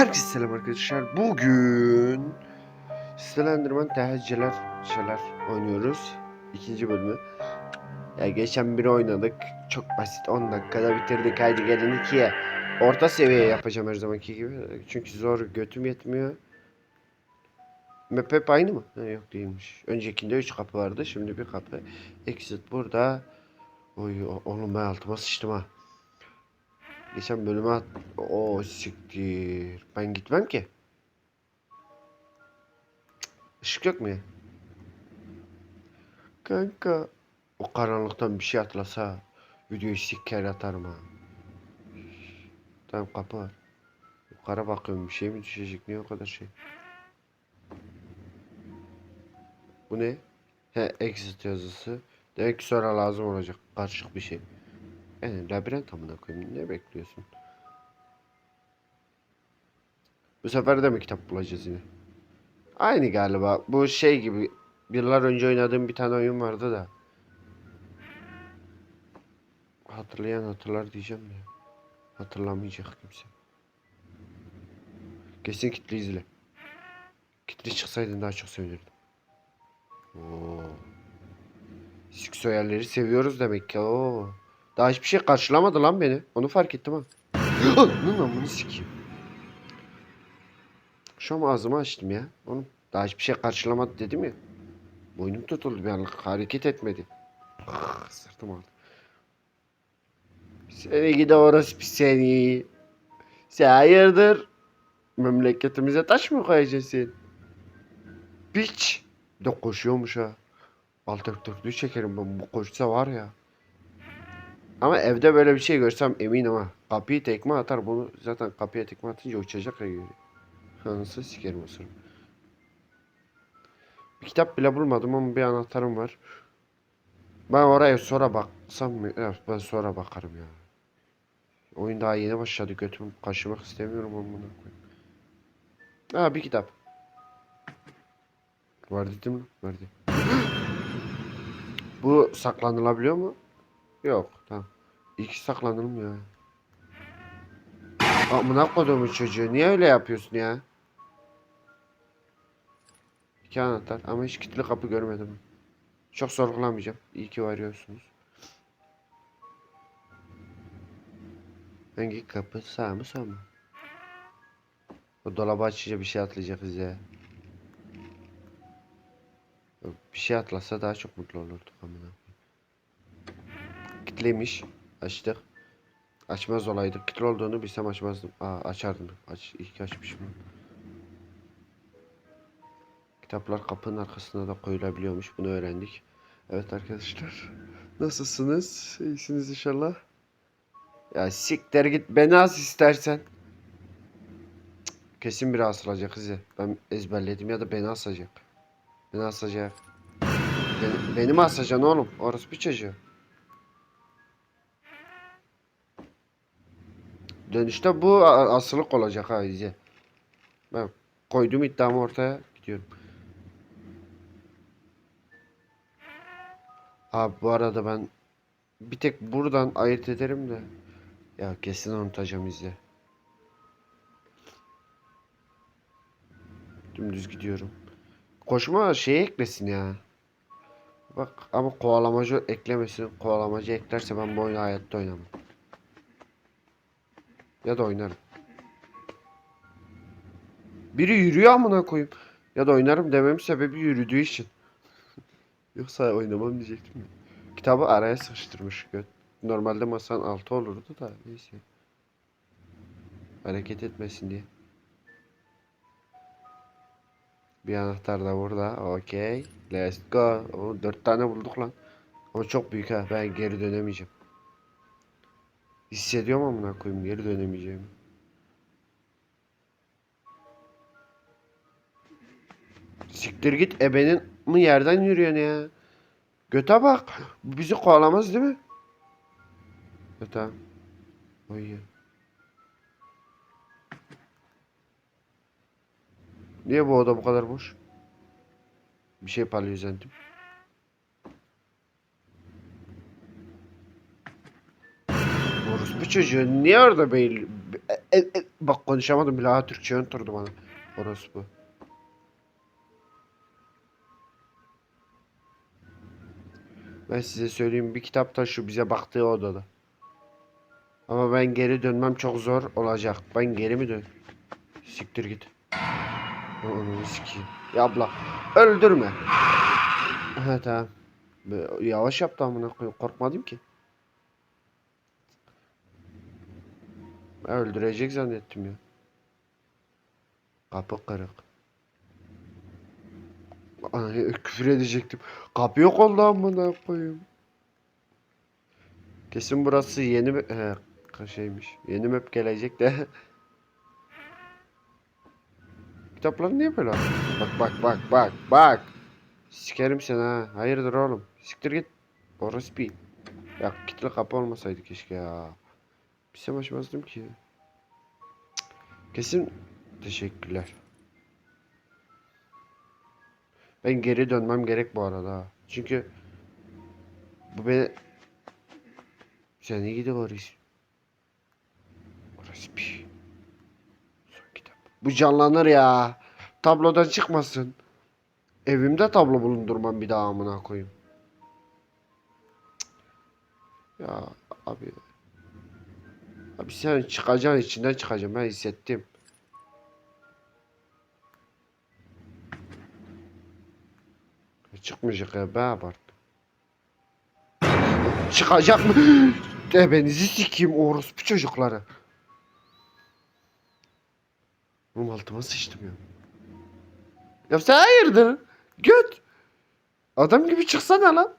Herkese selam arkadaşlar. Bugün Slenderman tehcirler şeyler oynuyoruz. İkinci bölümü. Ya geçen biri oynadık. Çok basit 10 dakikada bitirdik. Haydi gelin ikiye. Orta seviye yapacağım her zamanki gibi. Çünkü zor götüm yetmiyor. Map hep aynı mı? Ha, yok değilmiş. Öncekinde 3 kapı vardı. Şimdi bir kapı. Exit burada. Oy oğlum ben altıma sıçtım ha. Geçen bölüme at... O siktir. Ben gitmem ki. Işık yok mu ya? Kanka. O karanlıktan bir şey atlasa videoyu siker atarım ha. Tamam kapı var. Yukarı bakıyorum bir şey mi düşecek niye o kadar şey? Bu ne? He exit yazısı. Demek ki sonra lazım olacak. Karışık bir şey. Yani labirent amına koyayım. Ne bekliyorsun? Bu sefer de mi kitap bulacağız yine? Aynı galiba. Bu şey gibi. Yıllar önce oynadığım bir tane oyun vardı da. Hatırlayan hatırlar diyeceğim de. Hatırlamayacak kimse. Kesin kitli izle. Kitli çıksaydın daha çok sevinirdim. Oo. Siksoyerleri seviyoruz demek ki. Oo. Daha hiçbir şey karşılamadı lan beni. Onu fark ettim ha. Ananın amını sikeyim. Şu an ağzımı açtım ya. Oğlum daha hiçbir şey karşılamadı dedim ya. Boynum tutuldu bir anlık hareket etmedi. Ah, Sırtım ağrıdı. Seni gide orası seni. Sen hayırdır? Memleketimize taş mı koyacaksın? Piç. Bir de koşuyormuş ha. Alt dörtlüğü çekerim ben bu koşsa var ya. Ama evde böyle bir şey görsem eminim ha. Kapıyı tekme atar bunu zaten kapıya tekme atınca uçacak ya yürü. Anasını sikerim o sırrı. Bir kitap bile bulmadım ama bir anahtarım var. Ben oraya sonra baksam mı? Ben sonra bakarım ya. Oyun daha yeni başladı götümü kaşımak istemiyorum amına koyayım. Ha bir kitap. Var dedim mi? Verdi. Bu saklanılabiliyor mu? Yok tamam. İlk saklanalım ya. Amına kodumun çocuğu niye öyle yapıyorsun ya? İki anahtar ama hiç kilitli kapı görmedim. Çok sorgulamayacağım. İyi ki varıyorsunuz. Hangi kapı sağ mı sol mu? O dolabı açınca bir şey atlayacağız ya. Bir şey atlasa daha çok mutlu olurduk amına. Kitleymiş. Açtık. Açmaz olaydık. Kitli olduğunu bilsem açmazdım. Aa açardım. Aç, iyi açmışım. Kitaplar kapının arkasına da koyulabiliyormuş. Bunu öğrendik. Evet arkadaşlar. Nasılsınız? İyisiniz inşallah. Ya siktir git. Beni as istersen. Kesin biri asılacak kızı. Ben ezberledim ya da beni asacak. Beni asacak. Beni, beni mi asacaksın oğlum? Orası bir çocuğu. Dönüşte bu asılık olacak ha izle. Ben koydum iddiamı ortaya gidiyorum. Abi bu arada ben bir tek buradan ayırt ederim de. Ya kesin unutacağım izle. Dümdüz gidiyorum. Koşma şey eklesin ya. Bak ama kovalamacı eklemesin. Kovalamacı eklerse ben bu oyunu hayatta oynamam. Ya da oynarım. Biri yürüyor amına koyayım. Ya da oynarım dememin sebebi yürüdüğü için. Yoksa oynamam diyecektim. Kitabı araya sıkıştırmış göt. Normalde masanın altı olurdu da neyse. Hareket etmesin diye. Bir anahtar da burada. Okey. Let's go. O dört tane bulduk lan. O çok büyük ha. Ben geri dönemeyeceğim. Hissediyorum amına koyayım geri dönemeyeceğimi. Siktir git ebenin mi yerden yürüyorsun ya? Göte bak. Bizi kovalamaz değil mi? Tamam. Oy. Niye bu oda bu kadar boş? Bir şey parlıyor Orospu çocuğu niye orada beyl e, e. Bak konuşamadım bile ha Türkçe unutturdu bana. Orospu. Ben size söyleyeyim bir kitap da şu bize baktığı odada. Ama ben geri dönmem çok zor olacak. Ben geri mi dön? Siktir git. Onu sikeyim. Ya abla öldürme. Ha tamam. Yavaş yaptı amına koyayım. Korkmadım ki. Ben öldürecek zannettim ya. Kapı kırık. Ay, küfür edecektim. Kapı yok oldu amına koyayım. Kesin burası yeni? He, şeymiş. Yeni map gelecek de. Kitaplar niye böyle? Bak bak bak bak bak. Sikerim seni ha. Hayırdır oğlum? Siktir git. Orası bir. Ya kilitli kapı olmasaydı keşke ya. Bir şey açmazdım ki. Kesin teşekkürler. Ben geri dönmem gerek bu arada. Çünkü bu beni sen iyi gidi orası. Orası bir. Son kitap. Bu canlanır ya. Tablodan çıkmasın. Evimde tablo bulundurmam bir daha amına koyayım. Ya abi. Abi sen çıkacaksın içinden çıkacaksın ben hissettim. Çıkmayacak ya be abart. Çıkacak mı? Ebenizi sikeyim orospu çocukları. Oğlum altıma sıçtım ya. Ya sen hayırdır? Göt. Adam gibi çıksana lan.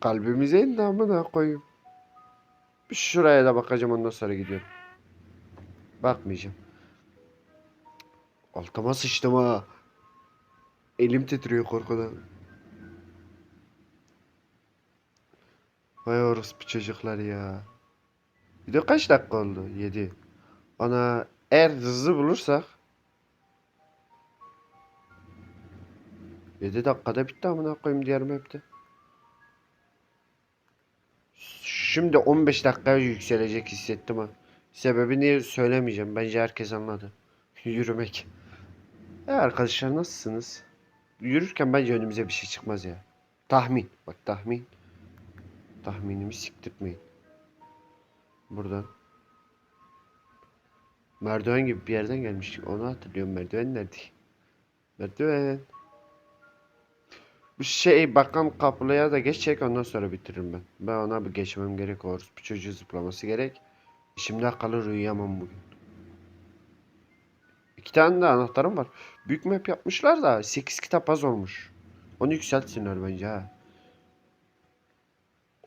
Kalbimize indi amına koyayım. Şuraya da bakacağım ondan sonra gidiyorum. Bakmayacağım. Altıma sıçtım ha. Elim titriyor korkudan. Vay orospu çocuklar ya. Video kaç dakika oldu? 7. Ana eğer hızlı bulursak 7 dakikada bitti amına koyayım diğer map'te. Şimdi 15 dakikaya yükselecek hissettim ha. Sebebini söylemeyeceğim. Bence herkes anladı. Yürümek. E arkadaşlar nasılsınız? Yürürken bence önümüze bir şey çıkmaz ya. Tahmin. Bak tahmin. Tahminimi siktirtmeyin. Buradan. Merdiven gibi bir yerden gelmiştik. Onu hatırlıyorum. Merdiven nerede? Merdiven. Bu şey bakan kaplıya da geçecek ondan sonra bitiririm ben. Ben ona bir geçmem gerek olur. Bir çocuğu zıplaması gerek. Şimdi kalır uyuyamam bugün. İki tane de anahtarım var. Büyük map yapmışlar da 8 kitap az olmuş. Onu yükseltsinler bence ha.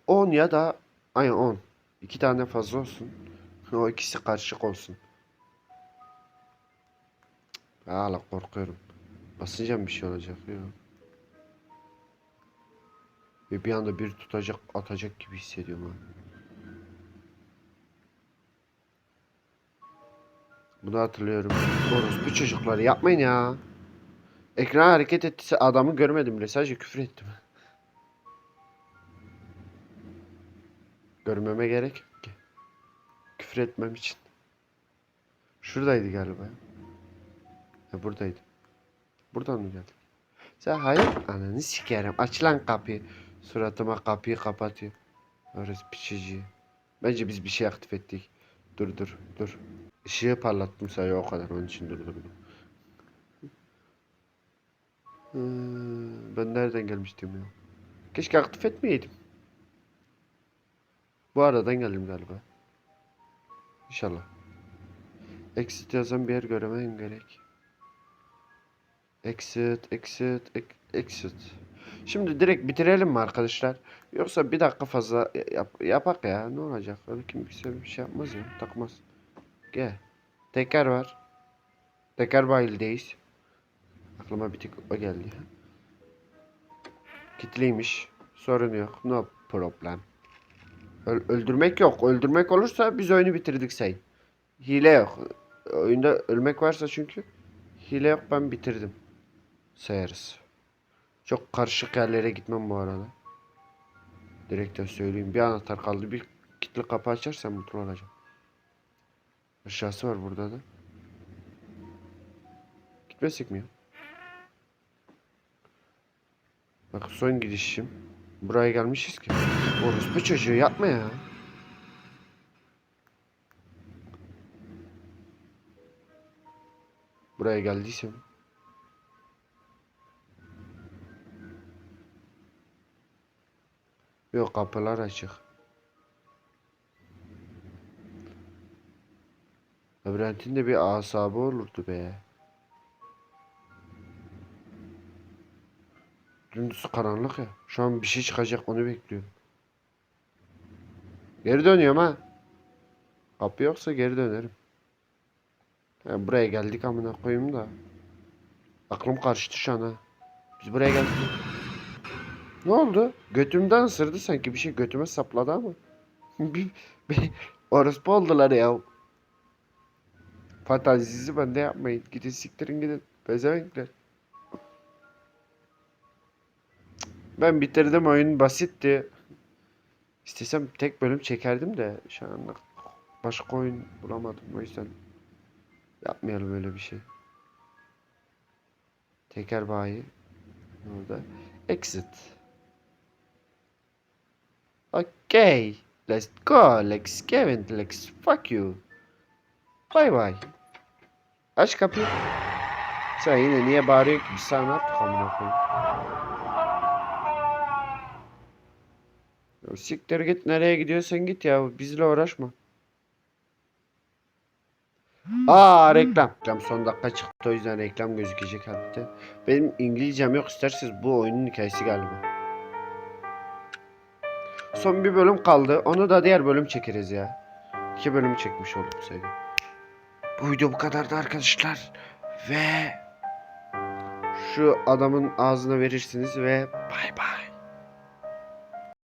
10 ya da aynen 10. İki tane fazla olsun. O ikisi karışık olsun. Hala korkuyorum. Basınca bir şey olacak ya. Ve bir anda bir tutacak atacak gibi hissediyorum ha. Bunu hatırlıyorum. Orospu çocukları yapmayın ya. Ekran hareket ettiyse adamı görmedim bile sadece küfür ettim. Görmeme gerek yok ki. Küfür etmem için. Şuradaydı galiba. Ha buradaydı. Buradan mı geldi? Sen hayır ananı sikerim. Aç lan kapıyı. Suratıma kapıyı kapatıyor. Orası piçici. Bence biz bir şey aktif ettik. Dur dur dur. Işığı parlattım sadece o kadar onun için durdurdum. Hmm, ben nereden gelmiştim ya? Keşke aktif etmeyeydim. Bu aradan geldim galiba. İnşallah. Exit yazan bir yer göremem gerek. Exit, exit, exit. Şimdi direkt bitirelim mi arkadaşlar? Yoksa bir dakika fazla yap, yapak ya. Ne olacak? Öyle kimse bir şey yapmaz ya. Takmaz. Gel. Teker var. Teker bayildeyiz. Aklıma bir tek o geldi. Kitliymiş. Sorun yok. No problem. Öl- öldürmek yok. Öldürmek olursa biz oyunu bitirdik say. Hile yok. Oyunda ölmek varsa çünkü hile yok ben bitirdim. Sayarız. Çok karışık yerlere gitmem bu arada. Direkt de söyleyeyim. Bir anahtar kaldı. Bir kilitli kapı açarsam mutlu olacağım. Aşağısı var burada da. Gitmesek mi ya? Bak son gidişim. Buraya gelmişiz ki. Orospu çocuğu yapma ya. Buraya geldiysem. Yok kapılar açık. Labirentin de bir asabı olurdu be. Dümdüz karanlık ya. Şu an bir şey çıkacak onu bekliyorum. Geri dönüyorum ha. Kapı yoksa geri dönerim. Ya buraya geldik amına koyayım da. Aklım karıştı şu an ha. Biz buraya geldik. Ne oldu? Götümden ısırdı sanki bir şey götüme sapladı ama. orospu oldular ya. Fantazisi bende yapmayın. Gidin siktirin gidin. Bezevenkler. Ben bitirdim oyun basitti. İstesem tek bölüm çekerdim de şu anda başka oyun bulamadım o yüzden yapmayalım öyle bir şey. Teker bayi orada exit. Okay, let's go. Let's Kevin, let's fuck you. Bye bye. Aç kapıyı. Sen yine niye bağırıyor ki? Biz sana ne yaptık amına koyayım? Ya siktir git nereye gidiyorsan git ya bizle uğraşma. Aa reklam. Reklam son dakika çıktı o yüzden reklam gözükecek hatta. Benim İngilizcem yok isterseniz bu oyunun hikayesi galiba. Son bir bölüm kaldı. Onu da diğer bölüm çekeriz ya. İki bölüm çekmiş olduk sefer. Bu video bu kadardı arkadaşlar. Ve şu adamın ağzına verirsiniz ve bay bay.